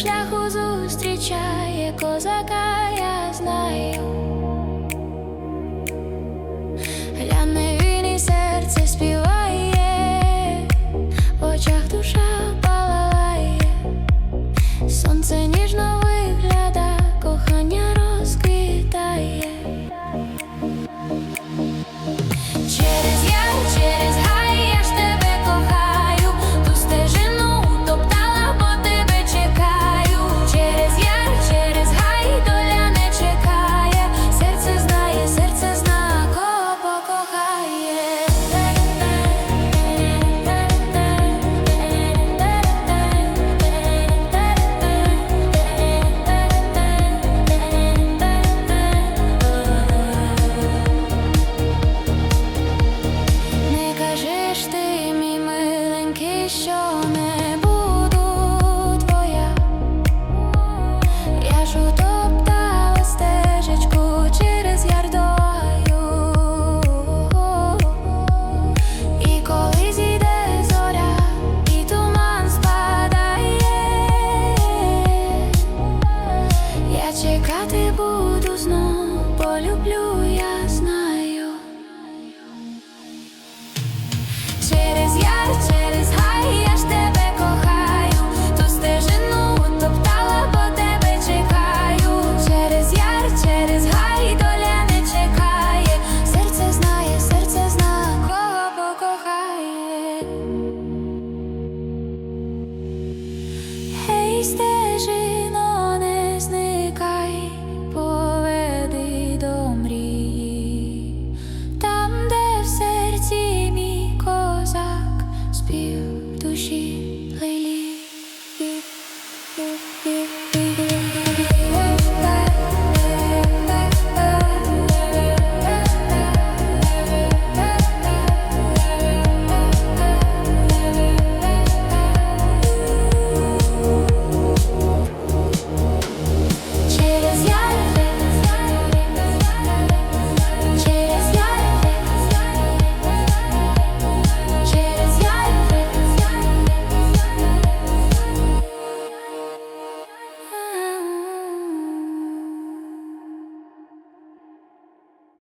шляху зустрічає козака, я знаю, гляне він і серце співає, в очах душа палає, сонце ніжно. чекати буду знов, полюблю, я знаю. Через яр, через гай, я ж тебе кохаю, ту стежину топтала, по тебе чекаю. Через яр, через гай, доля не чекає. Серце знає, серце зна, кого покохає. Hey, stay.